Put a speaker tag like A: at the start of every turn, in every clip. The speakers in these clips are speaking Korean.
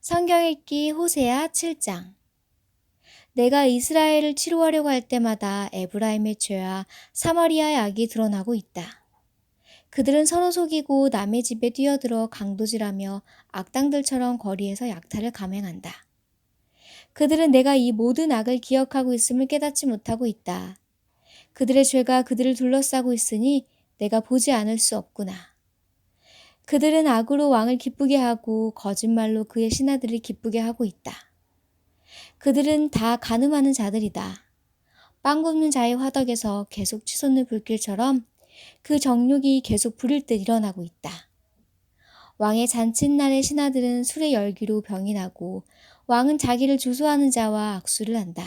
A: 성경 읽기 호세아 7장 내가 이스라엘을 치료하려고 할 때마다 에브라임의 죄와 사마리아의 악이 드러나고 있다. 그들은 서로 속이고 남의 집에 뛰어들어 강도질하며 악당들처럼 거리에서 약탈을 감행한다. 그들은 내가 이 모든 악을 기억하고 있음을 깨닫지 못하고 있다. 그들의 죄가 그들을 둘러싸고 있으니 내가 보지 않을 수 없구나. 그들은 악으로 왕을 기쁘게 하고 거짓말로 그의 신하들을 기쁘게 하고 있다. 그들은 다 가늠하는 자들이다. 빵 굽는 자의 화덕에서 계속 치솟는 불길처럼 그 정욕이 계속 부릴 듯 일어나고 있다. 왕의 잔칫날의 신하들은 술의 열기로 병이 나고 왕은 자기를 주소하는 자와 악수를 한다.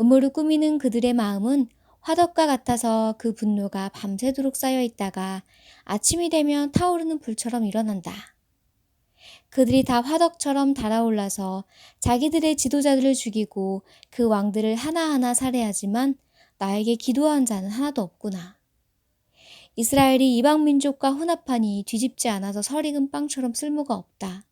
A: 음모를 꾸미는 그들의 마음은 화덕과 같아서 그 분노가 밤새도록 쌓여 있다가 아침이 되면 타오르는 불처럼 일어난다. 그들이 다 화덕처럼 달아올라서 자기들의 지도자들을 죽이고 그 왕들을 하나하나 살해하지만 나에게 기도한 자는 하나도 없구나. 이스라엘이 이방 민족과 혼합하니 뒤집지 않아서 설익은 빵처럼 쓸모가 없다.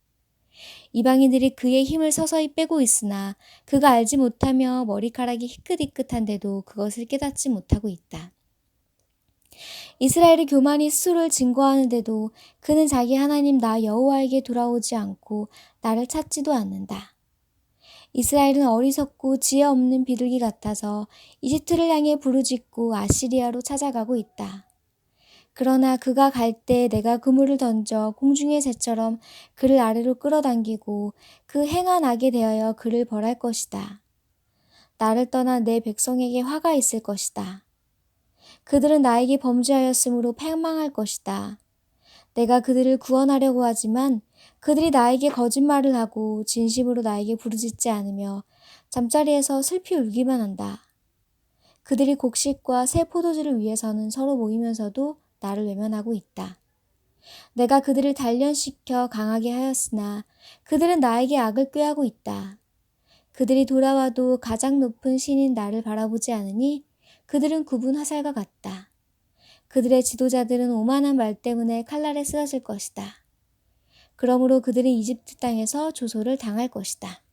A: 이방인들이 그의 힘을 서서히 빼고 있으나 그가 알지 못하며 머리카락이 희끗희끗한데도 그것을 깨닫지 못하고 있다. 이스라엘이 교만히 스스로를 증거하는데도 그는 자기 하나님 나 여호와에게 돌아오지 않고 나를 찾지도 않는다. 이스라엘은 어리석고 지혜 없는 비둘기 같아서 이집트를 향해 부르짖고 아시리아로 찾아가고 있다. 그러나 그가 갈 때 내가 그물을 던져 공중의 새처럼 그를 아래로 끌어당기고 그 행한 악에 대하여 그를 벌할 것이다. 나를 떠난 내 백성에게 화가 있을 것이다. 그들은 나에게 범죄하였으므로 패망할 것이다. 내가 그들을 구원하려고 하지만 그들이 나에게 거짓말을 하고 진심으로 나에게 부르짖지 않으며 잠자리에서 슬피 울기만 한다. 그들이 곡식과 새 포도주를 위해서는 서로 모이면서도 나를 외면하고 있다. 내가 그들을 단련시켜 강하게 하였으나 그들은 나에게 악을 꾀하고 있다. 그들이 돌아와도 가장 높은 신인 나를 바라보지 않으니 그들은 굽은 화살과 같다. 그들의 지도자들은 오만한 말 때문에 칼날에 쓰러질 것이다. 그러므로 그들이 이집트 땅에서 조소를 당할 것이다.